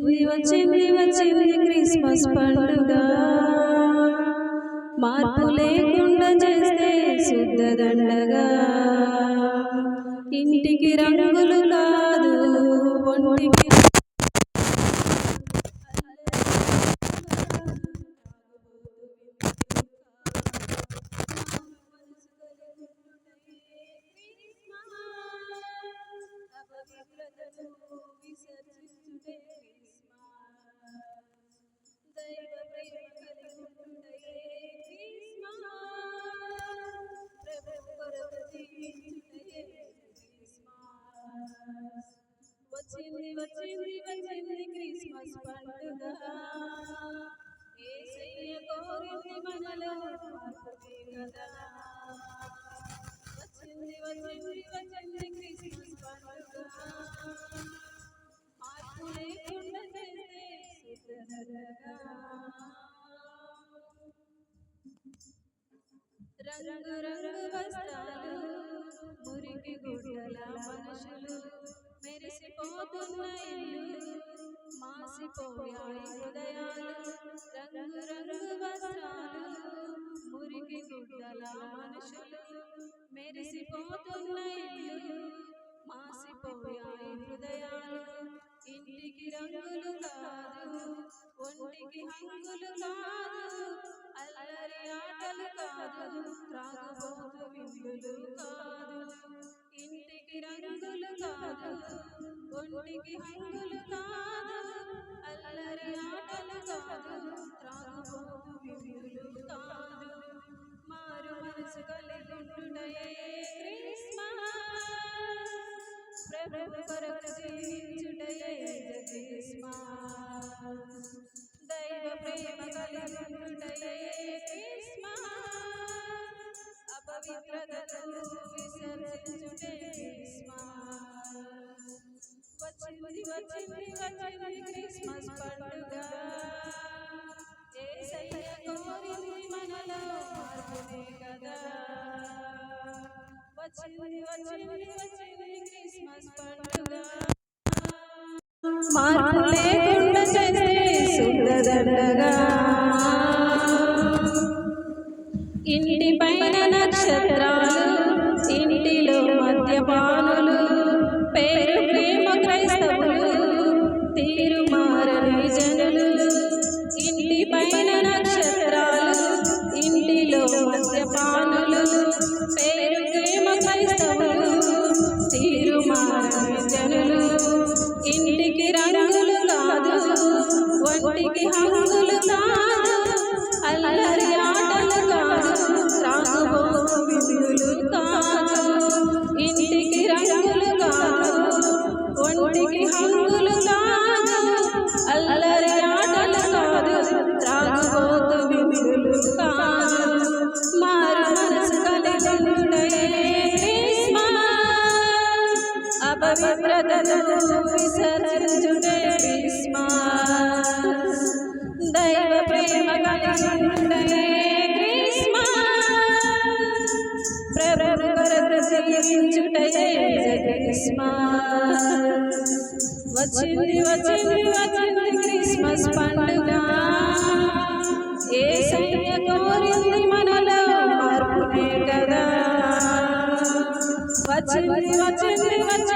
వచ్చింది వచ్చింది వచ్చింది క్రిస్మస్ పండుగ. మార్పు లేకుండా చేస్తే శుద్ధ దండగా. ఇంటికి రంగులు కాదు ఒంటికి వచ్చింది వచ్చింది క్రిస్మస్ పండుగ. ఏసయ్య కోరింది మనలో కదా. వచ్చింది వచ్చింది వచ్చింది క్రిస్మస్ పండుగ. మార్పు లేకుండా చేస్తే రంగు రంగు వస్త్రాలు మురికి గుడ్డల మనుషులు మెరిసిపోతున్న ఇల్లు. మాసిపోయాయి హృదయాలు రంగు రంగు వస్త్రాలు మురికి గుడ్డల మనుషులు మెరిసిపోతున్న ఇల్లు మాసిపోయాయి హృదయాలు ఇంటికి రంగులు కాదు ఒంటికి హంగులు కాదు అల్లరి ఆటలు కాదు త్రాగబోతు విందులు కాదు ఇంటికి రంగులు కాదు ఒంటికి హంగులు కాదు అల్లరి ఆటలు కాదు త్రాగబోతు విందులు కాదు. మారు మనసు కలిగి కలిగుండుటయే క్రిస్మస్ ప్రభు వచ్చింది. వచ్చింది క్రిస్మస్ పండుగ. మార్పు లేకుండా చేస్తే శుద్ధదండగా అపవిత్రతను విసర్జించుటే క్రిస్మస్ దైవ ప్రేమ కలిగుండే క్రిస్మస్ ప్రభు కొరకు జీవించుటే క్రిస్మస్ వచ్చింది వచ్చింది వచ్చింది క్రిస్మస్ పండుగ ఏ సైన్య కోరింది మనలో మార్పునే కదా వచ్చింది వచ్చింది వచ్చింది